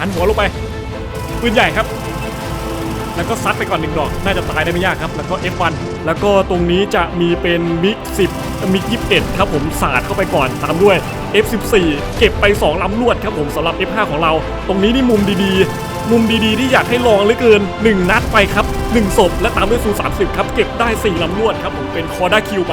หันหัวลงไปปืนใหญ่ครับ แล้วก็ซัดไปก่อนหนึ่งดอกน่าจะตายได้ไม่ยากครับ แล้วก็ F1 แล้วก็ตรงนี้จะมีเป็นมิก10มิก21ครับผมสาดเข้าไปก่อนตามด้วย F14 เก็บไป 2ลำรวดครับผมสำหรับ F5 ของเรา ตรงนี้นี่มุมดีๆ มุมดีๆ ที่อยากให้ลองเหลือเกิน 1 นัดไปครับ 1ศพและตามด้วยซู30ครับเก็บได้ 4ลำรวดครับผมเป็นคอร์ด้าคิวไป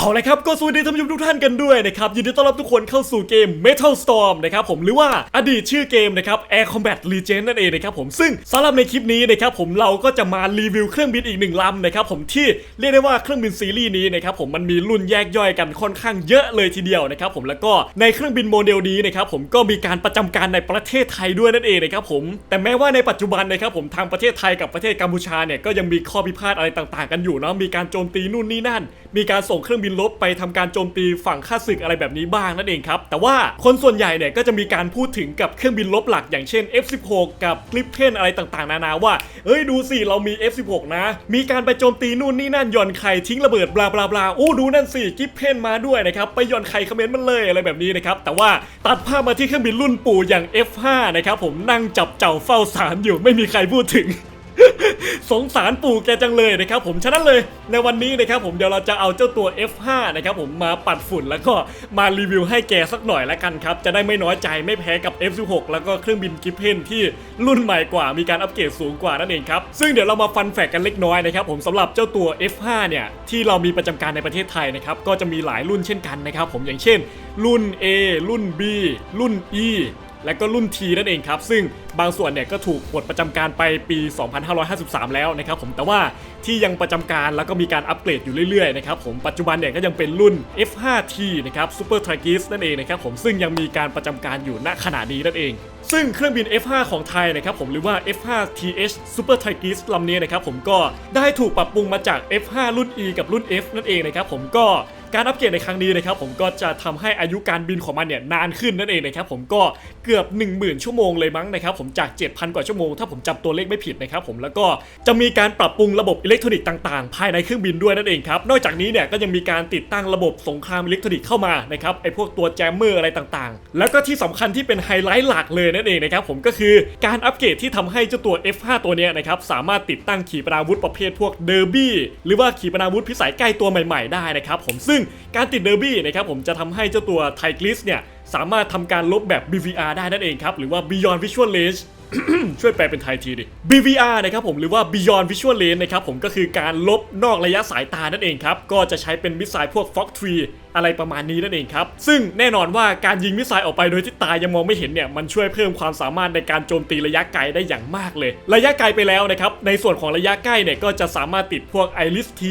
เอาละครับก็สวัสดีท่านผู้ชมทุกท่านกันด้วยนะครับยินดีต้อนรับทุกคนเข้าสู่เกม Metal Storm นะครับผมหรือว่าอดีตชื่อเกมนะครับ Air Combat Legend นั่นเองนะครับผมซึ่งสำหรับในคลิปนี้นะครับผมเราก็จะมารีวิวเครื่องบินอีกหนึ่งลำนะครับผมที่เรียกได้ว่าเครื่องบินซีรีส์นี้นะครับผมมันมีรุ่นแยกย่อยกันค่อนข้างเยอะเลยทีเดียวนะครับผมแล้วก็ในเครื่องบินโมเดลนี้นะครับผมก็มีการประจำการในประเทศไทยด้วยนั่นเองนะครับผมแต่แม้ว่าในปัจจุบันนะครับผมทางประเทศไทยกับประเทศกัมพูชาเนี่ยก็ยังมีข้อพิพาทอะไรต่าง ๆ กันอยู่เนาะมีการโจมตีนู่นนี่นั่นมีการส่งเครื่องบินรบไปทำการโจมตีฝั่งข้าศึกอะไรแบบนี้บ้างนั่นเองครับแต่ว่าคนส่วนใหญ่เนี่ยก็จะมีการพูดถึงกับเครื่องบินรบหลักอย่างเช่น F16 กับ Gripen อะไรต่างๆ นานาว่าเอ้ยดูสิเรามี F16 นะ มีการไปโจมตีนู่นนี่นั่นย่อนไข่ทิ้งระเบิดบลาบลาบลาโอ้ดูนั่นสิกิปเพนมาด้วยนะครับไปย่อนไข่คอมเมนต์มันเลยอะไรแบบนี้นะครับแต่ว่าตัดภาพมาที่เครื่องบินรุ่นปู่อย่าง F5 นะครับผมนั่งจับเจ้าเฝ้าสารอยู่ไม่มีใครพูดถึง สงสารปู่แกจังเลยนะครับผมฉะนั้นเลยในวันนี้นะครับผมเดี๋ยวเราจะเอาเจ้าตัว F5 นะครับผมมาปัดฝุ่นแล้วก็มารีวิวให้แกสักหน่อยแล้วกันครับ จะได้ไม่น้อยใจไม่แพ้กับ F16 แล้วก็เครื่องบินกิฟเพนที่รุ่นใหม่กว่ามีการอัปเกรดสูงกว่านั่นเองครับ ซึ่งเดี๋ยวเรามาฟันแฟกกันเล็กน้อยนะครับผมสำหรับเจ้าตัว F5 เนี่ยที่เรามีประจำการในประเทศไทยนะครับก็จะมีหลายรุ่นเช่นกันนะครับผมอย่างเช่น รุ่น A รุ่น B รุ่น E และก็รุ่น T นั่นเองครับ ซึ่ง บางส่วนเนี่ยก็ถูกปลดประจำการไปปี 2553 แล้วนะครับผมแต่ว่าที่ยังประจำการแล้วก็มีการอัปเกรดอยู่เรื่อยๆนะครับผมปัจจุบันเนี่ยก็ยังเป็นรุ่น F5T นะครับ Super t r a g i s นั่นเองนะครับผมซึ่งยังมีการประจำการอยู่ณขณะนี้นั่นเอง ซึ่งเครื่องบิน F5 ของไทยนะครับผมหรือว่า F5TH Super t r a g i s ลำนี้นะครับผมก็ได้ถูกปรับปรุงมาจาก F5 รุ่น E กับรุ่น F นั่นเองนะครับผมก็การอัปเกรดในครั้งนี้นะครับผมก็จะทำให้อายุการบินของมันเนี่ยนานขึ้นนั่นเองนะครับผมก็เกือบ 10,000 ชั่วโมงเลยมั้งนะครับผมจาก 7,000 กว่าชั่วโมง ถ้าผมจำตัวเลขไม่ผิดนะครับผมแล้วก็จะมีการปรับปรุงระบบอิเล็กทรอนิกส์ต่างๆ ภายในเครื่องบินด้วยนั่นเองครับนอกจากนี้เนี่ยก็ยังมีการติดตั้งระบบสงครามอิเล็กทรอนิกส์เข้ามานะครับไอพวกตัวแจมเมอร์อะไรต่างๆ แล้วก็ที่สำคัญที่เป็นไฮไลท์หลักเลยนั่นเองนะครับผมก็คือการอัปเกรดที่ทำให้เจ้าตัว F5 ตัวเนี้ยนะครับสามารถติดตั้งขีปนาวุธประเภทพวกเดอร์บี้หรือว่าขีปนาวุธพิสัยใกล้ตัวใหม่ๆได้นะครับผมซึ่งการติดเดอร์บี้นะครับผมจะทำให้เจ้าตัวไทกลิสเนี่ย สามารถทำการลบแบบ BVR ได้นั่นเองครับ หรือว่า Beyond Visual Range ช่วยแปลเป็นไทยทีดิ BVR นะครับผมหรือว่า Beyond Visual Range นะครับผมก็คือการลบนอกระยะสายตานั่นเองครับ ก็จะใช้เป็นมิสไซล์พวก Fox 3อะไรประมาณนี้นั่นเองครับ ซึ่งแน่นอนว่าการยิงมิสไซล์ออกไปโดยที่ตายังมองไม่เห็นเนี่ย มันช่วยเพิ่มความสามารถในการโจมตีระยะไกลได้อย่างมากเลย ระยะไกลไปแล้วนะครับ ในส่วนของระยะใกล้เนี่ยก็จะสามารถติดพวก Iris T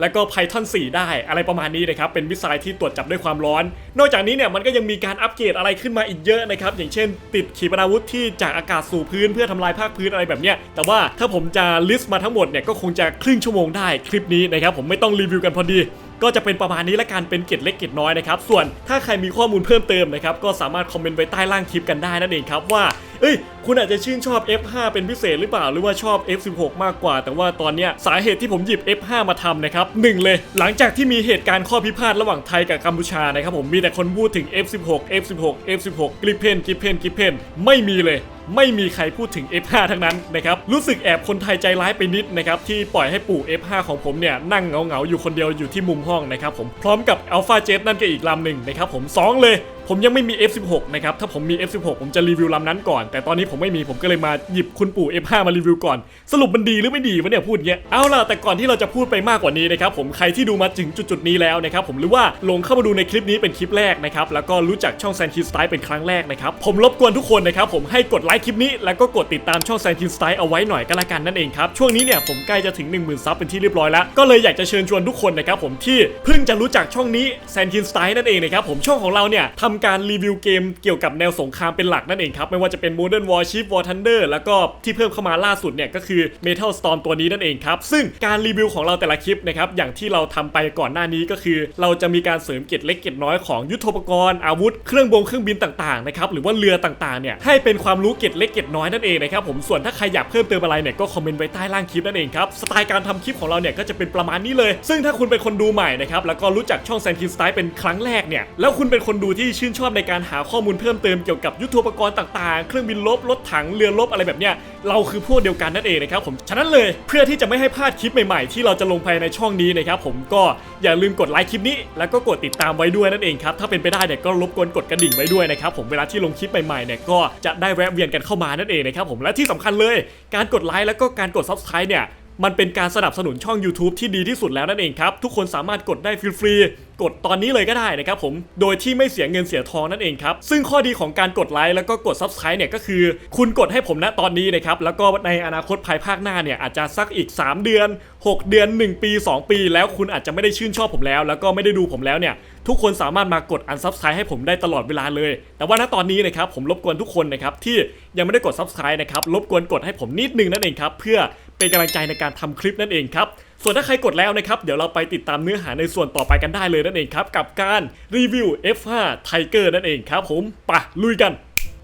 แล้วก็ Python 4 ได้อะไรประมาณนี้นะครับเป็นมิสไซล์ที่ตรวจจับด้วยความร้อน นอกจากนี้เนี่ยมันก็ยังมีการอัปเกรดอะไรขึ้นมาอีกเยอะนะครับอย่างเช่น ติดขีปนาวุธที่จากอากาศสู่พื้นเพื่อทำลายภาคพื้นอะไรแบบเนี้ยแต่ว่าถ้าผมจะลิสต์มาทั้งหมดเนี่ยก็คงจะครึ่งชั่วโมงได้คลิปนี้นะครับผมไม่ต้องรีวิวกันพอดี ก็จะเป็นประมาณนี้ละกันเป็นเกร็ดเล็กเกร็ดน้อยนะครับส่วนถ้าใครมีข้อมูลเพิ่มเติมนะครับก็สามารถคอมเมนต์ไว้ใต้ล่างคลิปกันได้นั่นเองครับว่าเอ้ยคุณอาจจะชื่นชอบ F5 เป็นพิเศษหรือเปล่าหรือว่าชอบ F16 มากกว่า แต่ว่าตอนเนี้ยสาเหตุที่ผมหยิบ F5 มาทำนะครับหนึ่งเลย หลังจากที่มีเหตุการณ์ข้อพิพาทระหว่างไทยกับกัมพูชานะครับผมมีแต่คนพูดถึง F16 F16 F16 กริเพนกริเพนกริเพนไม่มีเลย ไม่มีใครพูดถึง F5 ทั้งนั้นนะครับรู้สึกแอบคนไทยใจร้ายไปนิดนะครับที่ปล่อยให้ปู่ F5 ของผมเนี่ยนั่งเหงาๆอยู่คนเดียวอยู่ที่มุมห้องนะครับผมพร้อมกับ Alpha Jet นั่นก็อีกลำหนึ่งนะครับผม2เลย ผมยังไม่มี F16 นะครับ ถ้าผมมี F16 ผมจะรีวิวลำนั้นก่อน แต่ตอนนี้ผมไม่มีผมก็เลยมาหยิบคุณปู่ F5 มารีวิวก่อน สรุปมันดีหรือไม่ดีวะเนี่ยพูดเงี้ย เอาล่ะแต่ก่อนที่เราจะพูดไปมากกว่านี้นะครับผมใครที่ดูมาถึงจุดๆนี้แล้วนะครับผมหรือว่าลงเข้ามาดูในคลิปนี้เป็นคลิปแรกนะครับแล้วก็รู้จักช่องแซนคินสไตล์เป็นครั้งแรกนะครับผมรบกวนทุกคนนะครับผมให้กดไลค์คลิปนี้แล้วก็กดติดตามช่องแซนคินสไตล์เอาไว้หน่อยก็แล้วกันนั่นเองครับช่วงนี้เนี่ยผมใกล้จะถึง 1 0,000ซับเป็นที่เรียบร้อยแล้วก็เลยอยากจะเชิญชวนทุกคนนะครับผมที่เพิ่งจะรู้จักช่องนี้แซนคินสไตล์นั่นเองนะครับผมช่องของเราเนี่ยทำการรีวิวเกมเกี่ยวกับแนวสงครามเป็นหลักนั่นเองครับ ไม่ว่าจะเป็น Modern Warship War Thunder แล้วก็ที่เพิ่มเข้ามาล่าสุดเนี่ยก็คือ Metal Storm ตัวนี้นั่นเองครับ ซึ่งการรีวิวของเราแต่ละคลิปนะครับอย่างที่เราทำไปก่อนหน้านี้ก็คือ เราจะมีการเสริมเกร็ดเล็กเกร็ดน้อยของยุทโธปกรณ์อาวุธเครื่องบงเครื่องบินต่างๆนะครับหรือว่าเรือต่างๆเนี่ยให้เป็นความรู้เกร็ดเล็กเกร็ดน้อยนั่นเองนะครับผมส่วนถ้าใครอยากเพิ่มเติมอะไรเนี่ยก็คอมเมนต์ไว้ใต้ล่างคลิปนั่นเองครับสไตล์การทำคลิปของเราเนี่ยก็จะเป็นประมาณนี้เลย ซึ่งถ้าคุณเป็นคนดูใหม่นะครับแล้วก็รู้จักช่องแซนคินสไตล์เป็นครั้งแรกเนี่ยแล้วคุณเป็นคนดูที่ชื่นชื่นชอบในการหาข้อมูลเพิ่มเติมเกี่ยวกับยุทโธปกรณ์ต่างๆ เครื่องบินลบรถถังเรือรบอะไรแบบเนี้ยเราคือพวกเดียวกันนั่นเองนะครับผมฉะนั้นเลยเพื่อที่จะไม่ให้พลาดคลิปใหม่ๆ ที่เราจะลงภายในช่องนี้นะครับผมก็อย่าลืมกดไลค์คลิปนี้ แล้วก็กดติดตามไว้ด้วยนั่นเองครับถ้าเป็นไปได้เนี่ยก็รบกวนกดกระดิ่งไว้ด้วยนะครับผมเวลาที่ลงคลิปใหม่ๆเนี่ยก็จะได้แวะเวียนกันเข้ามานั่นเองนะครับผมและที่สำคัญเลย การกดไลค์แล้วก็การกด subscribe เนี่ยมันเป็นการสนับสนุนช่อง YouTube ที่ดีที่สุดแล้วนั่นเองครับ ทุกคนสามารถกดได้ฟรี กดตอนนี้เลยก็ได้นะครับผมโดยที่ไม่เสียเงินเสียทองนั่นเองครับซึ่งข้อดีของการกดไลค์แล้วก็กด Subscribe เนี่ยก็คือ คุณกดให้ผมณตอนนี้นะครับแล้วก็ในอนาคตภายภาคหน้าเนี่ยอาจจะสักอีก 3 เดือน 6 เดือน 1 ปี 2 ปี แล้วคุณอาจจะไม่ได้ชื่นชอบผมแล้ว แล้วก็ไม่ได้ดูผมแล้วเนี่ยทุกคนสามารถมากด unsubscribe ให้ผมได้ตลอดเวลาเลย แต่ว่าณตอนนี้นะครับผมรบกวนทุกคนนะครับที่ยังไม่ได้กด subscribe นะครับรบกวนกดให้ผมนิดนึงนั่นเองครับเพื่อเป็นกำลังใจในการทำคลิปนั่นเองครับ ส่วนถ้าใครกดแล้วนะครับเดี๋ยวเราไปติดตามเนื้อหาในส่วนต่อไปกันได้เลยนั่นเองครับกับการรีวิว F5 Tiger นั่นเองครับผมปะลุยกัน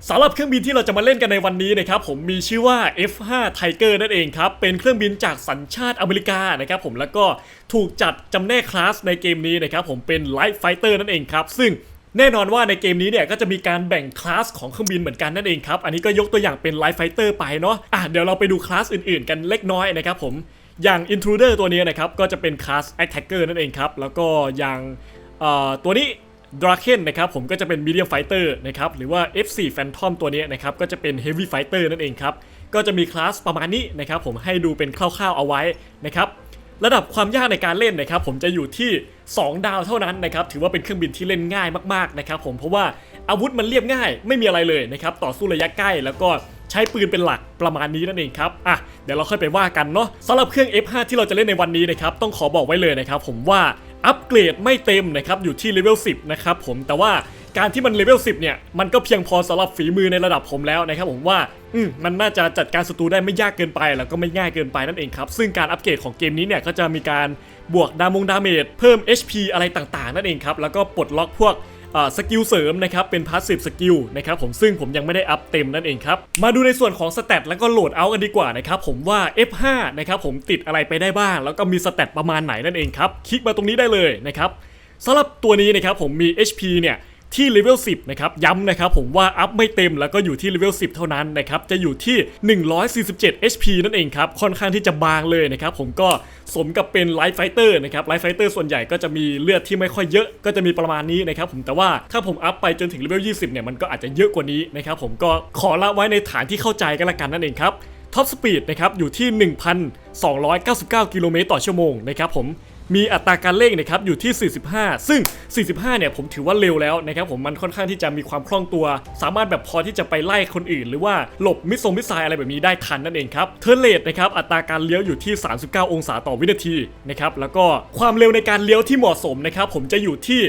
สำหรับเครื่องบินที่เราจะมาเล่นกันในวันนี้นะครับผมมีชื่อว่า F5 Tiger นั่นเองครับเป็นเครื่องบินจากสัญชาติอเมริกานะครับผมแล้วก็ถูกจัดจำแนกคลาสในเกมนี้นะครับผมเป็น Light Fighter นั่นเองครับซึ่งแน่นอนว่าในเกมนี้เนี่ยก็จะมีการแบ่งคลาสของเครื่องบินเหมือนกันนั่นเองครับอันนี้ก็ยกตัวอย่างเป็น Light Fighter ไปเนาะอะเดี๋ยวเราไปดูคลาสอื่นๆ กันเล็กน้อยนะครับผม อย่าง Intruder ตัวนี้นะครับ ก็จะเป็นคลาส Attacker นั่นเองครับ แล้วก็อย่างตัวนี้ Draken นะครับ ผมก็จะเป็น Medium Fighter นะครับ หรือว่า F4 Phantom ตัวนี้นะครับ ก็จะเป็น Heavy Fighter นั่นเองครับ ก็จะมีคลาสประมาณนี้นะครับ ผมให้ดูเป็นคร่าวๆเอาไว้นะครับ ระดับความยากในการเล่นนะครับ ผมจะอยู่ที่ 2 ดาวเท่านั้นนะครับ ถือว่าเป็นเครื่องบินที่เล่นง่ายมากๆนะครับ ผม เพราะว่าอาวุธมันเรียบง่าย ไม่มีอะไรเลยนะครับ ต่อสู้ระยะใกล้แล้วก็ ช้ปืนเป็นหลักประมาณนี้นั่นเองครับอะเดี๋ยวเราค่อยไปว่ากันเนาะสำหรับเครื่อง F5 ที่เราจะเล่นในวันนี้นะครับต้องขอบอกไว้เลยนะครับผมว่าอัปเกรดไม่เต็มนะครับอยู่ที่เลเวล10นะครับผมแต่ว่าการที่มันเลเวล10เนี่ยมันก็เพียงพอสำหรับฝีมือในระดับผมแล้วนะครับผมว่าอืมมันน่าจะจัดการศัตรูได้ไม่ยากเกินไป แล้วก็ไม่ง่ายเกินไปนั่นเองครับ ซึ่งการอัปเกรดของเกมนี้เนี่ยก็จะมีการบวกดามงดาเมจเพิ่ม HP อะไรต่างๆ นั่นเองครับแล้วก็ปลดล็อกพวก สกิลเสริมนะครับเป็นพาสซีฟสกิลนะครับผมซึ่งผมยังไม่ได้อัพเต็มนั่นเองครับมาดูในส่วนของสเตตแล้วก็โหลดเอากันดีกว่านะครับผมว่า F5 นะครับผมติดอะไรไปได้บ้าง แล้วก็มีสเตตประมาณไหนนั่นเองครับคลิกมาตรงนี้ได้เลยนะครับสำหรับตัวนี้นะครับผมมี HP เนี่ย ที่เลเวล10นะครับย้ำนะครับผมว่าอัพไม่เต็มแล้วก็อยู่ที่เลเวล10 เท่านั้นนะครับจะอยู่ที่ 147 HP นั่นเองครับค่อนข้างที่จะบางเลยนะครับผมก็สมกับเป็นไลฟ์ไฟเตอร์นะครับไลฟ์ไฟเตอร์ส่วนใหญ่ก็จะมีเลือดที่ไม่ค่อยเยอะก็จะมีประมาณนี้นะครับผมแต่ว่าถ้าผมอัพไปจนถึงเลเวล20 เนี่ยมันก็อาจจะเยอะกว่านี้นะครับผมก็ขอละไว้ในฐานที่เข้าใจกันละกันนั่นเองครับท็อปสปีดนะครับอยู่ที่ 1,299 กิโลเมตรต่อชั่วโมงนะครับผม มีอัตราการเร่งนะครับอยู่ที่ 45 ซึ่ง 45 เนี่ยผมถือว่าเร็วแล้วนะครับผมมันค่อนข้างที่จะมีความคล่องตัว สามารถแบบพอที่จะไปไล่คนอื่น หรือว่าหลบมิสซงมิสไซอะไรแบบนี้ได้ทันนั่นเองครับเทอร์เลตนะครับอัตราการเลี้ยวอยู่ที่ 39 องศาต่อวินาทีนะครับแล้วก็ความเร็วในการเลี้ยวที่เหมาะสมนะครับผมจะอยู่ที่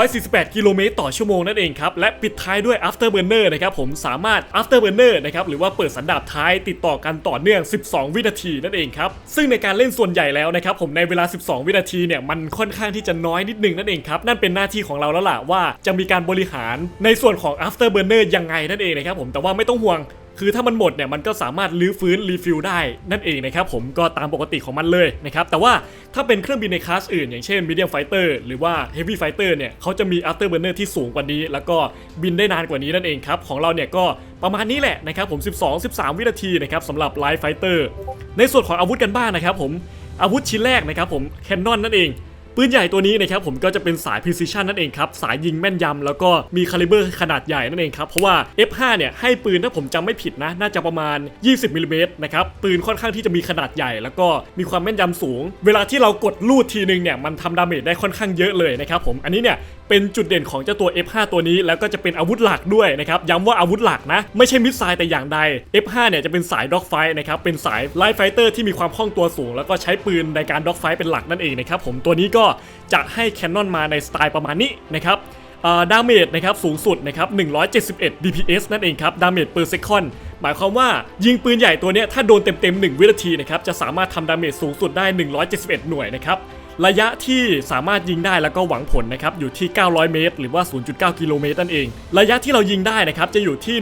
648 กิโลเมตรต่อชั่วโมงนั่นเองครับและปิดท้ายด้วย afterburner นะครับผมสามารถ afterburner นะครับหรือว่าเปิดสันดาปท้ายติดต่อกันต่อเนื่อง 12 วินาทีนั่นเองครับซึ่งในการเล่นส่วนใหญ่แล้วนะครับผมในเวลา 12 วินานาทีเนี่ยมันค่อนข้างที่จะน้อยนิดนึงนั่นเองครับนั่นเป็นหน้าที่ของเราแล้วล่ะว่าจะมีการบริหารในส่วนของ afterburner ยังไงนั่นเองนะครับผมแต่ว่าไม่ต้องห่วงคือถ้ามันหมดเนี่ยมันก็สามารถลื้อฟื้นรีฟิลได้นั่นเองนะครับผมก็ตามปกติของมันเลยนะครับแต่ว่าถ้าเป็นเครื่องบินในคลาสอื่น อย่างเช่น medium fighter หรือว่า heavy fighter เนี่ยเขาจะมี afterburner ที่สูงกว่านี้ แล้วก็บินได้นานกว่านี้นั่นเองครับของเราเนี่ยก็ประมาณนี้แหละนะครับผม 12-13 วินาทีนะครับสำหรับ light fighter ในส่วนของอาวุธกันบ้างนะครับผม อาวุธชิ้นแรกนะครับผมแคนนอนนั่นเอง ปืนใหญ่ตัวนี้นะครับผมก็จะเป็นสาย precision นั่นเองครับสายยิงแม่นยำแล้วก็มีคาลิเบอร์ขนาดใหญ่นั่นเองครับเพราะว่า F5 เนี่ยให้ปืนถ้าผมจำไม่ผิดนะ น่าจะประมาณ 20มิลลิเมตรนะครับปืนค่อนข้างที่จะมีขนาดใหญ่ แล้วก็มีความแม่นยำสูง เวลาที่เรากดลูดทีนึงเนี่ยมันทำดาเมจได้ค่อนข้างเยอะเลยนะครับผมอันนี้เนี่ยเป็นจุดเด่นของเจ้าตัว F5 ตัวนี้ แล้วก็จะเป็นอาวุธหลักด้วยนะครับย้ำว่าอาวุธหลักนะ ไม่ใช่มิสไซล์แต่อย่างใด F5 เนี่ยจะเป็นสายด็อกไฟนะครับเป็นสายไลฟ์ไฟเตอร์ที่มีความคล่องตัวสูง แล้วก็ใช้ปืนในการด็อกไฟเป็นหลักนั่นเองนะครับผมตัวนี้ก็จะให้แคนนอนมาในสไตล์ประมาณนี้นะครับดาเมจนะครับสูงสุดนะครับ171 DPS นั่นเองครับดาเมจ per second หมายความว่ายิงปืนใหญ่ตัวนี้ถ้าโดนเต็มๆ 1 วินาทีนะครับจะสามารถทำดาเมจสูงสุดได้ 171 หน่วยนะครับระยะที่สามารถยิงได้แล้วก็หวังผลนะครับอยู่ที่ 900 เมตร หรือว่า 0.9 กิโลเมตรนั่นเอง ระยะที่เรายิงได้นะครับจะอยู่ที่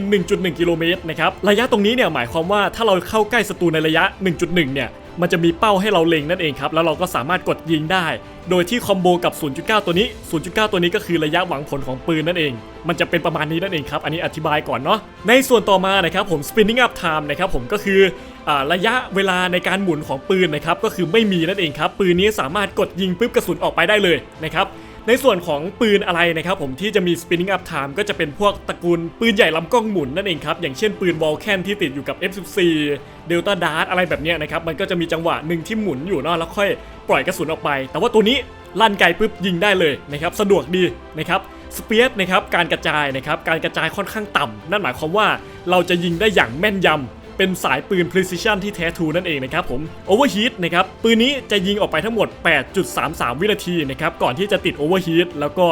1.1 กิโลเมตรนะครับระยะตรงนี้เนี่ยหมายความว่าถ้าเราเข้าใกล้ศัตรูในระยะ 1.1 เนี่ย มันจะมีเป้าให้เราเล็งนั่นเองครับ แล้วเราก็สามารถกดยิงได้ โดยที่คอมโบกับ 0.9 ตัวนี้ 0.9 ตัวนี้ก็คือระยะหวังผลของปืนนั่นเอง มันจะเป็นประมาณนี้นั่นเองครับ อันนี้อธิบายก่อนเนาะ ในส่วนต่อมานะครับผม spinning up time นะครับผมก็คืออระยะเวลาในการหมุนของปืนนะครับ ก็คือไม่มีนั่นเองครับ ปืนนี้สามารถกดยิงปุ๊บกระสุนออกไปได้เลยนะครับ ในส่วนของปืนอะไรนะครับผมที่จะมี spinning up time ก็จะเป็นพวกตระกูลปืนใหญ่ลำกล้องหมุนนั่นเองครับอย่างเช่นปืน Vulcan ที่ติดอยู่กับ F14 Delta Dart อะไรแบบนี้นะครับมันก็จะมีจังหวะหนึ่งที่หมุนอยู่เนาะแล้วค่อยปล่อยกระสุนออกไป แต่ว่าตัวนี้ลั่นไกลปุ๊บยิงได้เลยนะครับสะดวกดีนะครับสเปียสนะครับการกระจายนะครับการกระจายค่อนข้างต่ำนั่นหมายความว่าเราจะยิงได้อย่างแม่นยำ เป็นสายปืน precision ที่แท้ทูนั่นเองนะครับผม overheat นะครับปืนนี้จะยิงออกไปทั้งหมด 8.33 วินาทีนะครับก่อนที่จะติด overheat แล้วก็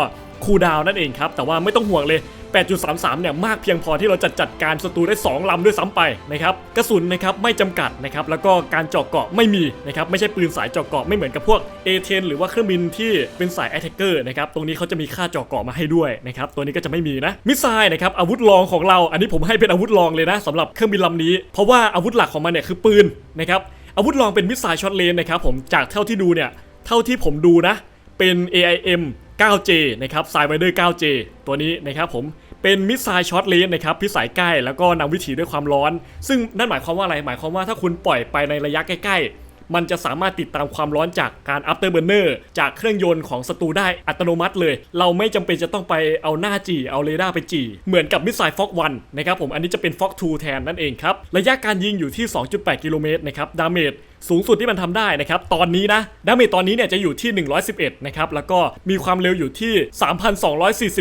คูลดาวน์นั่นเองครับแต่ว่าไม่ต้องห่วงเลย 8.33 เนี่ยมากเพียงพอที่เราจะจัดการศัตรูได้ 2 ลำด้วยซ้ำไปนะครับกระสุนนะครับไม่จำกัดนะครับแล้วก็การเจาะเกาะไม่มีนะครับไม่ใช่ปืนสายเจาะเกาะไม่เหมือนกับพวก A10 หรือว่าเครื่องบินที่เป็นสาย attacker นะครับตรงนี้เขาจะมีค่าเจาะเกาะมาให้ด้วยนะครับตัวนี้ก็จะไม่มีนะมิสไซล์นะครับอาวุธรองของเราอันนี้ผมให้เป็นอาวุธรองเลยนะสำหรับเครื่องบินลำนี้ เพราะว่าอาวุธหลักของมันเนี่ยคือปืนนะครับอาวุธรองเป็นมิสไซล์ช็อตเลนนะครับผมจากเท่าที่ดูเนี่ยเท่าที่ผมดูนะเป็น AIM 9J นะครับ s i d e w i d e r 9J ตัวนี้นะครับผม เป็นมิสไซล์ช็อตเลนนะครับพิสัยใกล้แล้วก็นำวิถีด้วยความร้อน ซึ่งนั่นหมายความว่าอะไรหมายความว่าถ้าคุณปล่อยไปในระยะใกล้ๆ มันจะสามารถติดตามความร้อนจากการ after burner จากเครื่องยนต์ของศัตรูได้อัตโนมัติเลย เราไม่จำเป็นจะต้องไปเอาหน้าจี่เอาเรดาร์ไปจี่ เหมือนกับมิสไซล์ฟ็อกวันนะครับผมอันนี้จะเป็นฟ็อก2แทนนั่นเองครับ ระยะการยิงอยู่ที่ 2.8 กิโลเมตรนะครับดาเมจสูงสุดที่มันทำได้นะครับ ตอนนี้นะ ดาเมจตอนนี้เนี่ยจะอยู่ที่ 111 นะครับ แล้วก็มีความเร็วอยู่ที่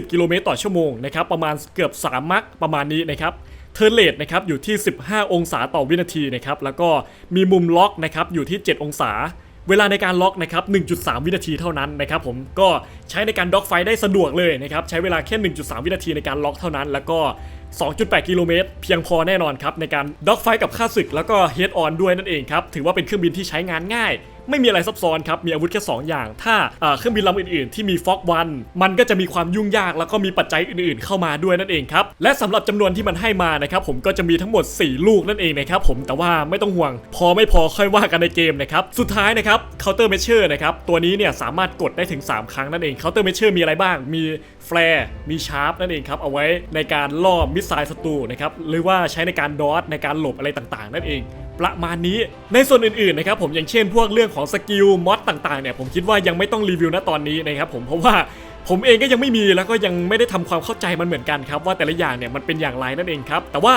3,240 กิโลเมตรต่อชั่วโมงนะครับ ประมาณเกือบ 3 มักประมาณนี้นะครับ เทอร์เลตนะครับอยู่ที่ 15 องศาต่อวินาทีนะครับแล้วก็มีมุมล็อกนะครับอยู่ที่ 7 องศา เวลาในการล็อกนะครับ 1.3 วินาทีเท่านั้นนะครับผมก็ใช้ในการด็อกไฟได้สะดวกเลยนะครับใช้เวลาแค่ 1.3 วินาทีในการล็อกเท่านั้น แล้วก็ 2.8 กิโลเมตรเพียงพอแน่นอนครับในการด็อกไฟกับค่าศึกแล้วก็เฮดออนด้วยนั่นเองครับถือว่าเป็นเครื่องบินที่ใช้งานง่าย ไม่มีอะไรซับซ้อนครับ มีอาวุธแค่ 2 อย่าง ถ้าเครื่องบินลำอื่นๆ ที่มีฟอกวันมันก็จะมีความยุ่งยากแล้วก็มีปัจจัยอื่นๆ เข้ามาด้วยนั่นเองครับ และสำหรับจำนวนที่มันให้มานะครับผมก็จะมีทั้งหมด 4 ลูกนั่นเองนะครับผมแต่ว่าไม่ต้องห่วง พอไม่พอค่อยว่ากันในเกมนะครับสุดท้ายนะครับ counter measure นะครับตัวนี้เนี่ยสามารถกดได้ถึง 3 ครั้งนั่นเอง counter measure มีอะไรบ้างมีแฟร์มีชาร์ปนั่นเองครับเอาไว้ในการล่อมิสไซล์ศัตรูนะครับหรือว่าใช้ในการดอทในการหลบอะไรต่างๆ นั่นเอง ประมาณนี้ในส่วนอื่นๆนะครับผมอย่างเช่นพวกเรื่องของสกิลมอดต่างๆเนี่ยผมคิดว่ายังไม่ต้องรีวิวนะตอนนี้นะครับผมเพราะว่าผมเองก็ยังไม่มีแล้วก็ยังไม่ได้ทำความเข้าใจมันเหมือนกันครับว่าแต่ละอย่างเนี่ยมันเป็นอย่างไรนั่นเองครับแต่ว่า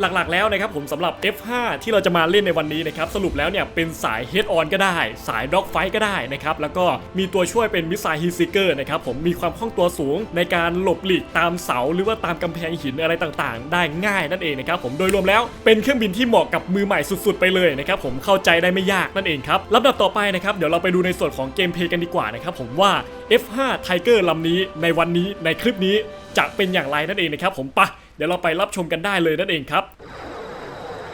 หลักๆแล้วนะครับผมสำหรับ F5 ที่เราจะมาเล่นในวันนี้นะครับสรุปแล้วเนี่ยเป็นสาย Head On ก็ได้ สาย Dog Fight ก็ได้นะครับแล้วก็มีตัวช่วยเป็น Missile Heat Seeker นะครับผมมีความคล่องตัวสูงในการหลบหลีกตามเสา หรือว่าตามกำแพงหินอะไรต่างๆ ได้ง่ายนั่นเองนะครับผมโดยรวมแล้วเป็นเครื่องบินที่เหมาะกับมือใหม่สุดๆ ไปเลยนะครับผมเข้าใจได้ไม่ยากนั่นเองครับลำดับต่อไปนะครับเดี๋ยวเราไปดูในส่วนของเกมเพลย์กันดีกว่านะครับผมว่า F5 Tiger ลำนี้ในวันนี้ในคลิปนี้จะเป็นอย่างไรนั่นเองนะครับผมไปะ ดี๋ยวเราไปรับชมกันได้เลยนั่นเองครับ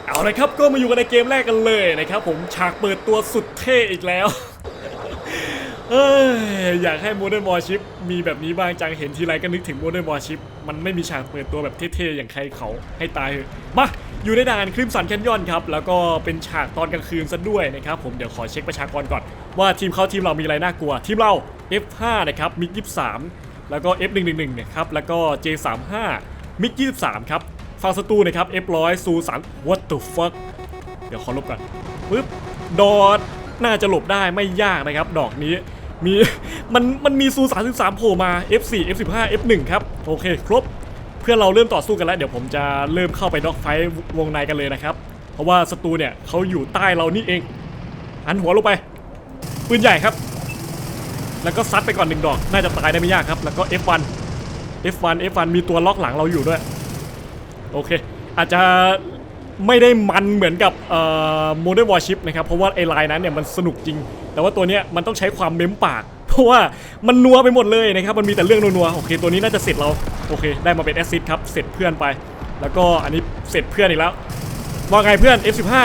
เอาละครับก็มาอยู่กันในเกมแรกกันเลยนะครับผมฉากเปิดตัวสุดเท่อีกแล้วเอ้ยอยากให้ Modern Warship มีแบบนี้บ้างจังเห็นทีไรก็นึกถึง Modern Warship มันไม่มีฉากเปิดตัวแบบเท่ๆอย่างใครเขาให้ตายเถอะมาอยู่ในด่านคลิมสันแคนยอนครับ แล้วก็เป็นฉากตอนกลางคืนซะด้วยนะครับผมเดี๋ยวขอเช็คประชากรก่อน ว่าทีมเขาทีมเรามีอะไรน่ากลัว ทีมเรา F5 นะครับมิก23แล้วก็ F111 นะครับแล้วก็ J35 มิก23 ครับฝั่งศัตรูนะครับ F100 ซู3 What the fuck เดี๋ยวขอลบก่อนปึ๊บดอดน่าจะหลบได้ไม่ยากนะครับ ดอกนี้มีมันมันมีซู33โผล่มา F4 F15 F1 ครับ โอเค ครบ เพื่อนเราเริ่มต่อสู้กันแล้ว เดี๋ยวผมจะเริ่มเข้าไปด็อกไฟวงในกันเลยนะครับ เพราะว่าศัตรูเนี่ยเขาอยู่ใต้เรานี่เองหันหัวลงไปปืนใหญ่ครับ แล้วก็ซัดไปก่อนหนึ่งดอก น่าจะตายได้ไม่ยากครับ แล้วก็ F1 F1 F1 มีตัวล็อกหลังเราอยู่ด้วย โอเค อาจจะไม่ได้มันเหมือนกับเอ่อ Modern Warship นะครับ เพราะว่าไอ้ลายนั้นเนี่ยมันสนุกจริง แต่ว่าตัวเนี้ยมันต้องใช้ความเม้มปาก เพราะว่ามันนัวไปหมดเลยนะครับ มันมีแต่เรื่องนัวๆ โอเค ตัวนี้น่าจะเสร็จเรา โอเค ได้มาเป็นแอสซิดครับ เสร็จเพื่อนไป แล้วก็อันนี้เสร็จเพื่อนอีกแล้ว ว่าไงเพื่อน F15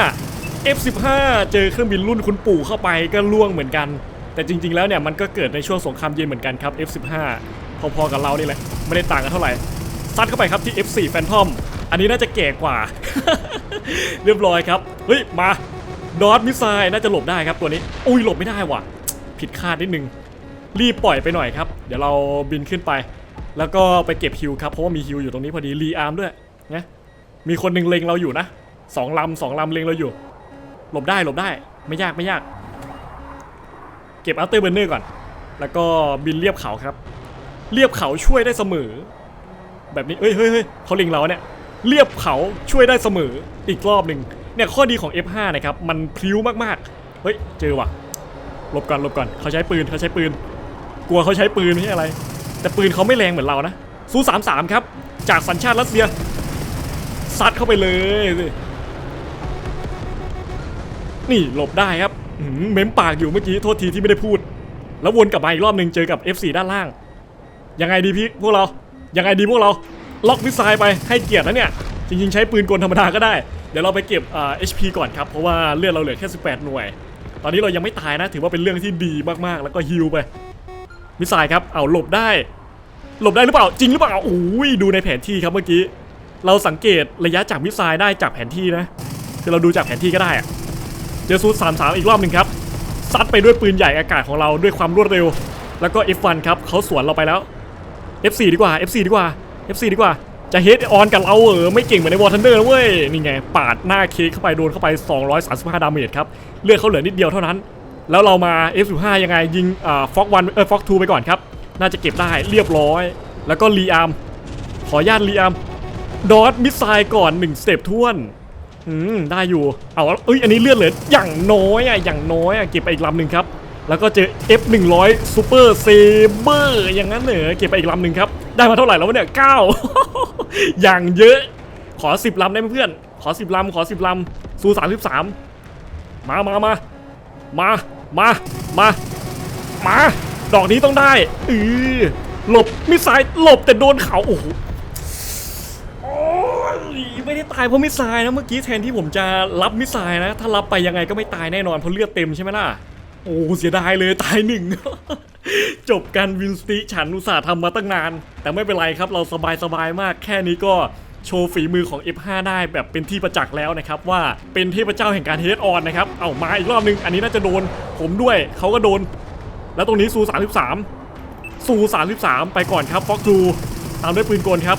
F15 เจอเครื่องบินรุ่นคุณปู่เข้าไปก็ล่วงเหมือนกัน แต่จริง ๆ แล้วเนี่ยมันก็เกิดในช่วงสงครามเย็นเหมือนกันครับ F15 พอๆกับเรานี่แหละ ไม่ได้ต่างกันเท่าไหร่ซัดเข้าไปครับที่ F4 Phantom อันนี้น่าจะแก่กว่า เรียบร้อยครับ เฮ้ย มาดอทมิสไซล์น่าจะหลบได้ครับตัวนี้ อุ้ยหลบไม่ได้ว่ะ ผิดคาดนิดนึง รีบปล่อยไปหน่อยครับ เดี๋ยวเราบินขึ้นไป แล้วก็ไปเก็บฮิวครับ เพราะว่ามีฮิวอยู่ตรงนี้พอดีรีอาร์มด้วยนะมีคนหนึ่งเล็งเราอยู่นะสองลำสองลำเล็งเราอยู่ หลบได้หลบได้ไม่ยากไม่ยาก เก็บอัลเตอร์เบนเนอร์ก่อน แล้วก็บินเรียบเขาครับ เรียบเขาช่วยได้เสมอ แบบนี้เฮ้ยเฮ้ยเฮ้ยเขาล็งเราเนี่ยเรียบเขาช่วยได้เสมออีกรอบหนึ่งเนี่ยข้อดีของ F5 นะครับมันพลิ้วมากๆเฮ้ยเจอว่ะหลบก่อนหลบก่อนเขาใช้ปืนเขาใช้ปืน กลัวเขาใช้ปืนไม่ใช่อะไร แต่ปืนเขาไม่แรงเหมือนเรานะซู33ครับ จากสัญชาติรัสเซียซัดเข้าไปเลย นี่หลบได้ครับอื้อหือเม้มปากอยู่เมื่อกี้โทษทีที่ไม่ได้พูด แล้ววนกลับมาอีกรอบหนึ่งเจอกับ F4 ด้านล่าง ยังไงดีพี่พวกเรา ยังไงดีพวกเรา ล็อกมิสไซล์ไปให้เกียรตินะเนี่ย จริงๆใช้ปืนกลธรรมดาก็ได้ เดี๋ยวเราไปเก็บอ่า HP ก่อนครับ เพราะว่าเลือดเราเหลือแค่18 หน่วย ตอนนี้เรายังไม่ตายนะ ถือว่าเป็นเรื่องที่ดีมากๆ แล้วก็ฮิลไป มิสไซล์ครับ เอาหลบได้ หลบได้หรือเปล่า จริงหรือเปล่าโอ้ยดูในแผนที่ครับเมื่อกี้ เราสังเกตระยะจากมิสไซล์ได้จากแผนที่นะ คือเราดูจากแผนที่ก็ได้อะเจอซูสามสามอีกรอบหนึ่งครับ ซัดไปด้วยปืนใหญ่อากาศของเราด้วยความรวดเร็ว แล้วก็ F1 ครับเขาสวนเราไปแล้ว F4 ดีกว่า F4 ดีกว่า F4 ดีกว่า จะเฮดออนกับเราเออไม่เก่งเหมือนในวอร์ทันเดอร์นะเว้ย นี่ไง ปาดหน้าเค้กเข้าไปโดนเข้าไป 235 ดาเมจครับ เลือดเขาเหลือนิดเดียวเท่านั้น แล้วเรามา F15 ยังไงยิงอ่าฟ็อกวันเออฟ็อกทูไปก่อนครับ น่าจะเก็บได้เรียบร้อย แล้วก็รีอาร์มขอญาตรีอาร์มดอทมิสไซล์ก่อน1สเต็ปท้วนอืมได้อยู่ เอาเอ้ยอันนี้เลือดเหลืออย่างน้อยอะอย่างน้อยอะเก็บไปอีกลำหนึ่งครับ แล้วก็เจอ F100 Super Saber อย่างนั้นเหรอเก็บไปอีกลำหนึ่งครับ ได้มาเท่าไหร่แล้ววะเนี่ย9อย่างเยอะ ขอ 10ลำได้ไหมเพื่อน ขอ 10ลำขอ 10ลำซู33มามามามามามามาดอกนี้ต้องได้อือหลบมิสไซล์หลบแต่โดนเขาโอ้โหไม่ได้ตายเพราะมิสไซล์นะเมื่อกี้แทนที่ผมจะรับมิสไซล์นะ ถ้ารับไปยังไงก็ไม่ตายแน่นอนเพราะเลือดเต็มใช่ไหมล่ะ โอ้เสียดายเลยตายหนึ่ง จบการวินสติฉันอุตส่าห์ทำมาตั้งนาน แต่ไม่เป็นไรครับเราสบายสบายๆมากแค่นี้ก็โชว์ฝีมือของ F5 ได้แบบเป็นที่ประจักษ์แล้วนะครับ ว่าเป็นเทพเจ้าแห่งการเฮดออนนะครับ เอามาอีกรอบนึง อันนี้น่าจะโดน ผมด้วยเขาก็โดน แล้วตรงนี้ซู33ซู33 ไปก่อนครับฟ็อกทูตามด้วยปืนกลครับ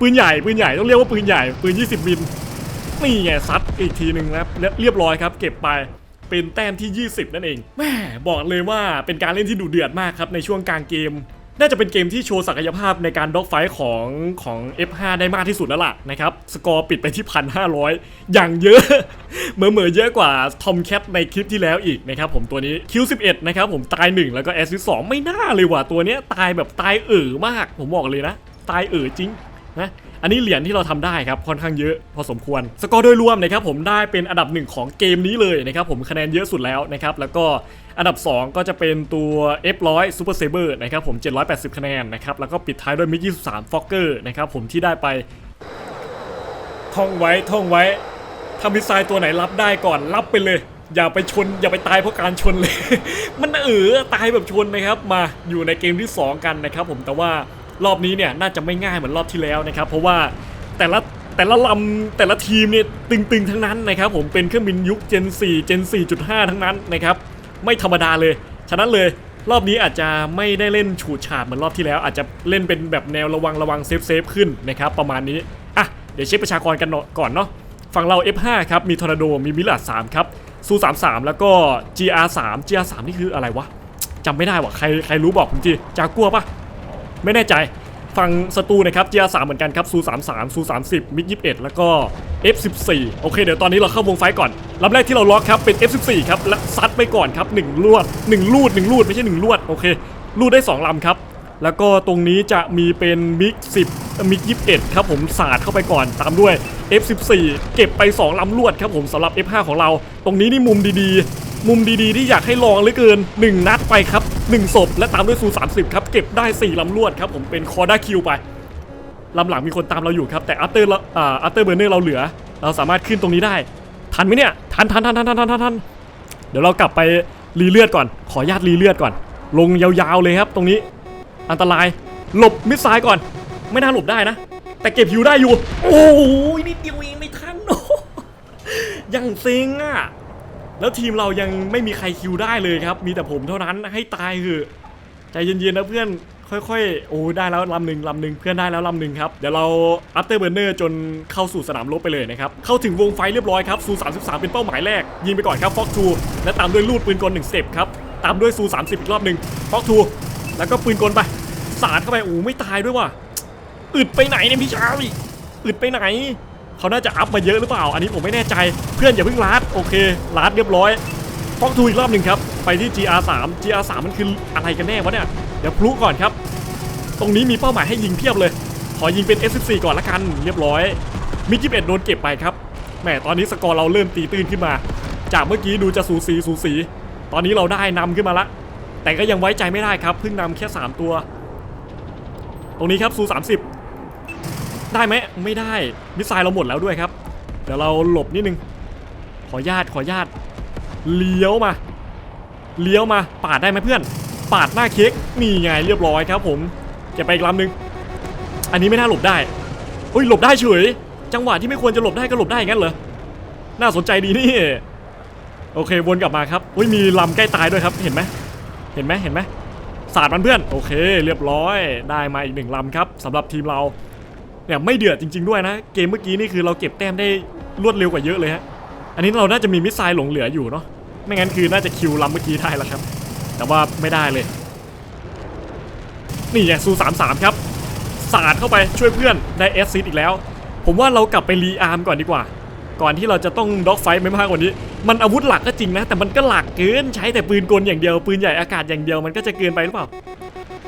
ปืนใหญ่ปืนใหญ่ต้องเรียกว่าปืนใหญ่ปืน 20มิลนี่ไงซัดอีกทีหนึ่งนะครับเรียเรียบร้อยครับ เก็บไป เป็นแต้มที่ 20 นั่นเองแม่บอกเลยว่าเป็นการเล่นที่ดุเดือดมากครับในช่วงกลางเกม น่าจะเป็นเกมที่โชว์ศักยภาพในการด็อกไฟของของ F5 ได้มากที่สุดแล้วล่ะนะครับ สกอร์ปิดไปที่1,500อย่างเยอะ เหมือเหมือเยอะกว่าทอมแคทในคลิปที่แล้วอีกนะครับผมตัวนี้ Q11 นะครับผมตาย 1 แล้วก็ S 2ไม่น่าเลยว่ะตัวเนี้ยตายแบบตายเอ๋อมาก ผมบอกเลยนะ ตายเอ๋อจริง นะอันนี้เหรียญที่เราทำได้ครับค่อนข้างเยอะพอสมควร สกอร์โดยรวมนะครับผมได้เป็นอันดับหนึ่งของเกมนี้เลยนะครับผมคะแนนเยอะสุดแล้วนะครับแล้วก็อันดับ 2 ก็จะเป็นตัว F100 Super Saber นะครับผม 780 คะแนนนะครับแล้วก็ปิดท้ายด้วยมิก23 Fokker นะครับผมที่ได้ไปท่องไว้ท่องไว้ถ้ามิสไซล์ตัวไหนรับได้ก่อนรับไปเลย อย่าไปชน อย่าไปตายเพราะการชนเลย มันเออตายแบบชนนะครับ มาอยู่ในเกมที่ 2 กันนะครับผมแต่ว่า รอบนี้เนี่ยน่าจะไม่ง่ายเหมือนรอบที่แล้วนะครับ เพราะว่าแต่ละแต่ละลำแต่ละทีมเนี่ยตึงๆทั้งนั้นนะครับ ผมเป็นเครื่องบินยุค Gen 4 Gen 4.5 ทั้งนั้นนะครับไม่ธรรมดาเลย ฉะนั้นเลยรอบนี้อาจจะไม่ได้เล่นฉูดฉาดเหมือนรอบที่แล้ว อาจจะเล่นเป็นแบบแนวระวังระวังเซฟเซฟขึ้นนะครับประมาณนี้อะเดี๋ยวเช็คประชากรกันก่อนเนาะฝั่งเรา F5 ครับมีทอร์นาโดมีมิลลาด3ครับซู33แล้วก็ GR3 GR3 นี่คืออะไรวะจำไม่ได้ว่ะใครใครรู้บอกผมทีจากัวปะ ไม่แน่ใจฝั่งสตูนะครับ GR3 เหมือนกันครับซู33ซู30มิก21 แล้วก็ F14 โอเค เดี๋ยวตอนนี้เราเข้าวงไฟก่อนลำแรกที่เราล็อกครับเป็น F14 ครับและซัดไปก่อนครับ1ลวด1ลูด1ลูดไม่ใช่1ลวดโอเคลูดได้ 2ลำครับ แล้วก็ตรงนี้จะมีเป็นมิก10มิก21 ครับผมสาดเข้าไปก่อนตามด้วย F14 เก็บไป 2ลำลวดครับผมสำหรับ F5 ของเรา ตรงนี้นี่มุมดีๆ มุมดีๆที่อยากให้ลองเหลือเกิน 1 นัดไปครับ 1ศพและตามด้วยซู30 ครับ เก็บได้ 4ลำลวดครับ ผมเป็นคอด้าคิวไปลำหลังมีคนตามเราอยู่ครับ แต่อัปเตอร์อ่าอัปเตอร์เบอร์เนอร์เราเหลือ เราสามารถขึ้นตรงนี้ได้ ทันไหมเนี่ย ทันทันทันทันทันทันทันเดี๋ยวเรากลับไปรีเลือดก่อน ขอญาตรีเลือดก่อน ลงยาวๆเลยครับ ตรงนี้ อันตราย หลบมิสไซล์ก่อน ไม่น่าหลบได้นะ แต่เก็บหิวได้อยู่ โอ้ยนิดเดียวเองไม่ทันโอ้ยังซิงอะ แล้วทีมเรายังไม่มีใครคิวได้เลยครับ มีแต่ผมเท่านั้นให้ตายเถอใจเย็นๆนะเพื่อนค่อยๆ โอ้ได้แล้วลำหนึ่งลำหนึ่งเพื่อนได้แล้วลำหนึ่งครับ เดี๋ยวเราอัปเตอร์เบอร์เนอร์จนเข้าสู่สนามรบไปเลยนะครับ เข้าถึงวงไฟเรียบร้อยครับซู33 เป็นเป้าหมายแรก ยิงไปก่อนครับฟอกทูและตามด้วยลูดปืนกล1สเต็ปครับ ตามด้วยซู30 อีกรอบหนึ่งฟอกทูแล้วก็ปืนกลไป สาดเข้าไปโอ้ไม่ตายด้วยว่ะอึดไปไหนเนี่ยพี่ชายอึดไปไหน เขาน่าจะอัพมาเยอะหรือเปล่า อันนี้ผมไม่แน่ใจเพื่อนอย่าเพิ่งลาดโอเคลาดเรียบร้อยฟอกทูอีกรอบหนึ่งครับไปที่ GR3 GR3 มันคืออะไรกันแน่วะเนี่ยเดี๋ยวพลุก่อนครับ ตรงนี้มีเป้าหมายให้ยิงเพียบเลย ขอยิงเป็น F14 ก่อนละกันเรียบร้อยมิก21โดนเก็บไปครับแหมตอนนี้สกอร์เราเริ่มตีตื้นขึ้นมา จากเมื่อกี้ดูจะสูสีสูสี ตอนนี้เราได้นำขึ้นมาละ แต่ก็ยังไว้ใจไม่ได้ครับเพิ่งนำแค่ 3 ตัว ตรงนี้ครับซู30 ได้ไหมไม่ได้มิสไซล์เราหมดแล้วด้วยครับ เดี๋ยวเราหลบนิดนึง ขอญาตขอญาตเลี้ยวมา เลี้ยวมา ปาดได้ไหมเพื่อน ปาดหน้าเค้กนี่ไงเรียบร้อยครับ ผมเก็บไปอีกลำหนึ่งอันนี้ไม่น่าหลบได้เฮ้ยหลบได้เฉย จังหวะที่ไม่ควรจะหลบได้ก็หลบได้งั้นเหรอน่าสนใจดีนี่ โอเควนกลับมาครับอุ้ยมีลำใกล้ตายด้วยครับ เห็นไหมเห็นไหมเห็นไหมสาดมันเพื่อน โอเค เรียบร้อยได้มาอีกหนึ่งลำครับสำหรับทีมเรา เนี่ยไม่เดือดจริง ๆด้วยนะ เกมเมื่อกี้นี่คือเราเก็บแต้มได้รวดเร็วกว่าเยอะเลยฮะ อันนี้เราน่าจะมีมิสไซล์หลงเหลืออยู่เนาะ ไม่งั้นคือน่าจะคิวลำเมื่อกี้ได้แล้วครับ แต่ว่าไม่ได้เลย นี่ไงซูสามสามครับสาดเข้าไปช่วยเพื่อนได้เอสซิดอีกแล้ว ผมว่าเรากลับไปรีอาร์มก่อนดีกว่า ก่อนที่เราจะต้องด็อกไฟไม่มากกว่านี้ มันอาวุธหลักก็จริงนะ แต่มันก็หลักเกินใช้แต่ปืนกลอย่างเดียว ปืนใหญ่อากาศอย่างเดียวมันก็จะเกินไปหรือเปล่า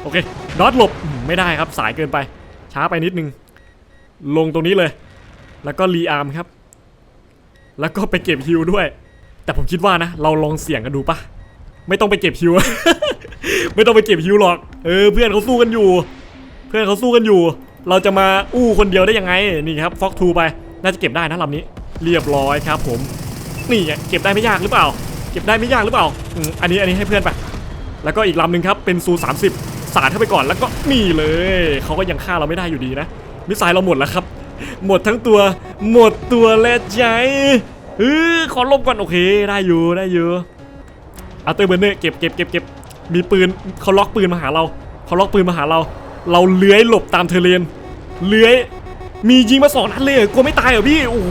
โอเคดอทหลบไม่ได้ครับสายเกินไป ช้าไปนิดนึง ลงตรงนี้เลย แล้วก็รีอาร์มครับ แล้วก็ไปเก็บฮิวด้วย แต่ผมคิดว่านะ เราลองเสี่ยงกันดูปะไม่ต้องไปเก็บฮิว ไม่ต้องไปเก็บฮิวหรอก เออ เพื่อนเขาสู้กันอยู่ เพื่อนเขาสู้กันอยู่ เราจะมาอู้คนเดียวได้ยังไง นี่ครับฟ็อกทูไป น่าจะเก็บได้นะลำนี้ เรียบร้อยครับผม นี่ไงเก็บได้ไม่ยากหรือเปล่า เก็บได้ไม่ยากหรือเปล่าอืมอันนี้อันนี้ให้เพื่อนไป แล้วก็อีกลำหนึ่งครับ เป็นซู30สาดเข้าไปก่อน แล้วก็นี่เลย เขาก็ยังฆ่าเราไม่ได้อยู่ดีนะ มิสไซล์เราหมดแล้วครับ หมดทั้งตัว หมดตัวและใจเออขอลบก่อนโอเค ได้อยู่ได้อยู่อัลเตอร์เบอร์เนอร์เก็บเก็บเก็บเก็บมีปืนเขาล็อกปืนมาหาเราเขาล็อกปืนมาหาเรา เราเลื้อยหลบตามเทเลนเลื้อยมียิงมาสองนัดเลยกลัวไม่ตายเหรอพี่โอ้โห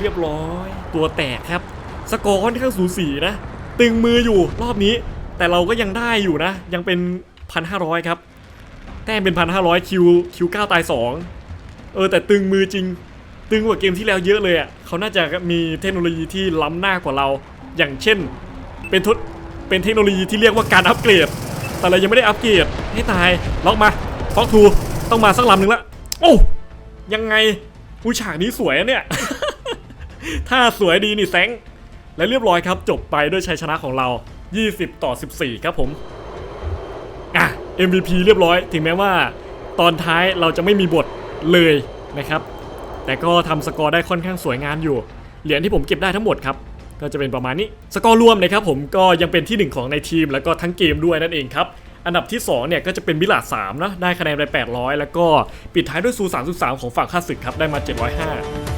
เรียบร้อย ตัวแตกครับ สกอร์ค่อนข้างสูสีนะ ตึงมืออยู่รอบนี้ แต่เราก็ยังได้อยู่นะ ยังเป็นพันห้าร้อยครับ แต้มเป็นพันห้าร้อยคิวคิวเก้าตายสองเออแต่ตึงมือจริง ตึงกว่าเกมที่แล้วเยอะเลยอะเขาน่าจะมีเทคโนโลยีที่ล้ำหน้ากว่าเรา อย่างเช่น เป็นทดเป็นเทคโนโลยีที่เรียกว่าการอัปเกรด แต่เรายังไม่ได้อัปเกรดให้ตายล็อกมาฟอกทูต้องมาสักลำหนึ่งละโอ้ยังไงอุยฉากนี้สวยเนี่ยถ้าสวยดีนี่แซงและเรียบร้อยครับ จบไปด้วยชัยชนะของเรา 20 ต่อ 14 ครับผม MVP เรียบร้อย ถึงแม้ว่าตอนท้ายเราจะไม่มีบทเลยนะครับ แต่ก็ทำสกอร์ได้ค่อนข้างสวยงามอยู่ เหรียญที่ผมเก็บได้ทั้งหมดครับก็จะเป็นประมาณนี้ สกอร์รวมนะครับผมก็ยังเป็นที่ 1 ของในทีม แล้วก็ทั้งเกมด้วยนั่นเองครับ อันดับที่ 2 เนี่ยก็จะเป็นมิลาด3นะได้คะแนนไป 800 แล้วก็ปิดท้ายด้วยซู33 ของฝั่งข้าศึกครับได้มา 705